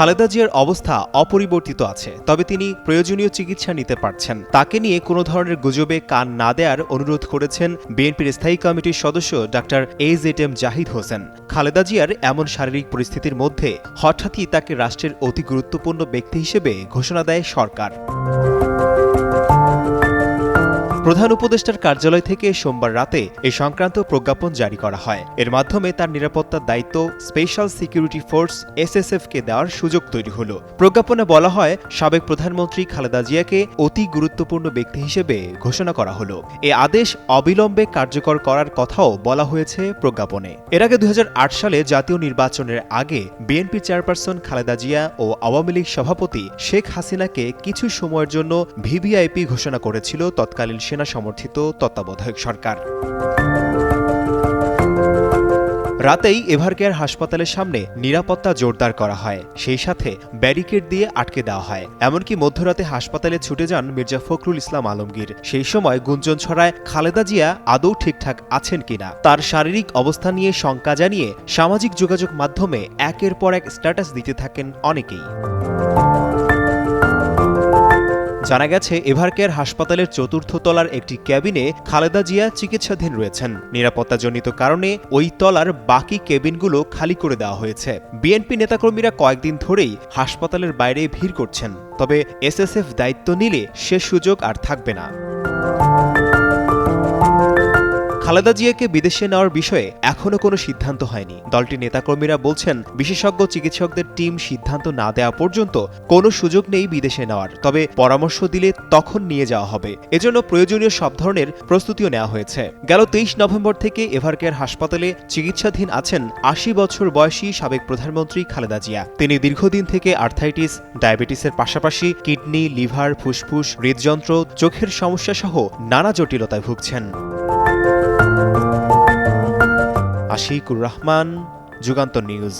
খালেদা জিয়ার অবস্থা অপরিবর্তিত আছে, তবে তিনি প্রয়োজনীয় চিকিৎসা নিতে পারছেন। তাকে নিয়ে কোনো ধরনের গুজবে কান না দেয়ার অনুরোধ করেছেন বিএনপির স্থায়ী কমিটির সদস্য doctor A Z M Zahid Hossain. Khaleda জিয়ার এমন শারীরিক পরিস্থিতির মধ্যে হঠাৎই তাকে রাষ্ট্রের অতি গুরুত্বপূর্ণ ব্যক্তি হিসেবে ঘোষণা দেয় সরকার। প্রধান উপদেষ্টার কার্যালয় থেকে সোমবার রাতে এ সংক্রান্ত প্রজ্ঞাপন জারি করা হয়। এর মাধ্যমে তার নিরাপত্তার দায়িত্ব স্পেশাল সিকিউরিটি ফোর্স এসএসএফ কে দেওয়ার সুযোগ তৈরি হলো। প্রজ্ঞাপনে বলা হয়, সাবেক প্রধানমন্ত্রী খালেদা জিয়াকে অতি গুরুত্বপূর্ণ ব্যক্তি হিসেবে ঘোষণা করা হলো। এ আদেশ অবিলম্বে কার্যকর করার কথাও বলা হয়েছে প্রজ্ঞাপনে। এর আগে দু হাজার আট সালে জাতীয় নির্বাচনের আগে বিএনপি চেয়ারপারসন খালেদা জিয়া ও আওয়ামী লীগ সভাপতি শেখ হাসিনাকে কিছু সময়ের জন্য ভিভিআইপি ঘোষণা করেছিল তৎকালীন সেনা সমর্থিত তত্ত্বাবধায়ক সরকার। রাতেই এভারকেয়ার হাসপাতালের সামনে নিরাপত্তা জোরদার করা হয়। সেই সাথে ব্যারিকেড দিয়ে আটকে দেওয়া হয়। এমনকি মধ্যরাতে হাসপাতালে ছুটে যান মির্জা ফখরুল ইসলাম আলমগীর। সেই সময় গুঞ্জন ছড়ায়, খালেদা জিয়া আদৌ ঠিকঠাক আছেন কিনা? তার শারীরিক অবস্থা নিয়ে শঙ্কা জানিয়ে সামাজিক যোগাযোগ মাধ্যমে একের পর এক স্ট্যাটাস দিতে থাকেন অনেকেই। জানা গেছে এভারকেয়ার হাসপাতালের চতুর্থ তলার একটি ক্যাবিনে খালেদা জিয়া চিকিৎসাধীন রয়েছেন। নিরাপত্তাজনিত কারণে ওই তলার বাকি কেবিনগুলো খালি করে দেওয়া হয়েছে। বিএনপি নেতাকর্মীরা কয়েকদিন ধরেই হাসপাতালের বাইরে ভিড় করছেন। তবে এসএসএফ দায়িত্ব নিলে সে সুযোগ আর থাকবে না। খালেদা জিয়াকে বিদেশে নেওয়ার বিষয়ে এখনও কোনো সিদ্ধান্ত হয়নি। দলটির নেতাকর্মীরা বলছেন, বিশেষজ্ঞ চিকিৎসকদের টিম সিদ্ধান্ত না দেওয়া পর্যন্ত কোনো সুযোগ নেই বিদেশে নেওয়ার, তবে পরামর্শ দিলে তখন নিয়ে যাওয়া হবে। এজন্য প্রয়োজনীয় সব ধরনের প্রস্তুতিও নেওয়া হয়েছে। গেল তেইশ নভেম্বর থেকে এভারকেয়ার হাসপাতালে চিকিৎসাধীন আছেন আশি বছর বয়সী সাবেক প্রধানমন্ত্রী খালেদা জিয়া। তিনি দীর্ঘদিন থেকে আর্থাইটিস, ডায়াবেটিসের পাশাপাশি কিডনি, লিভার, ফুসফুস, হৃদযন্ত্র, চোখের সমস্যা সহ নানা জটিলতায় ভুগছেন। আশিকুর রহমান যুগান্ত নিউজ।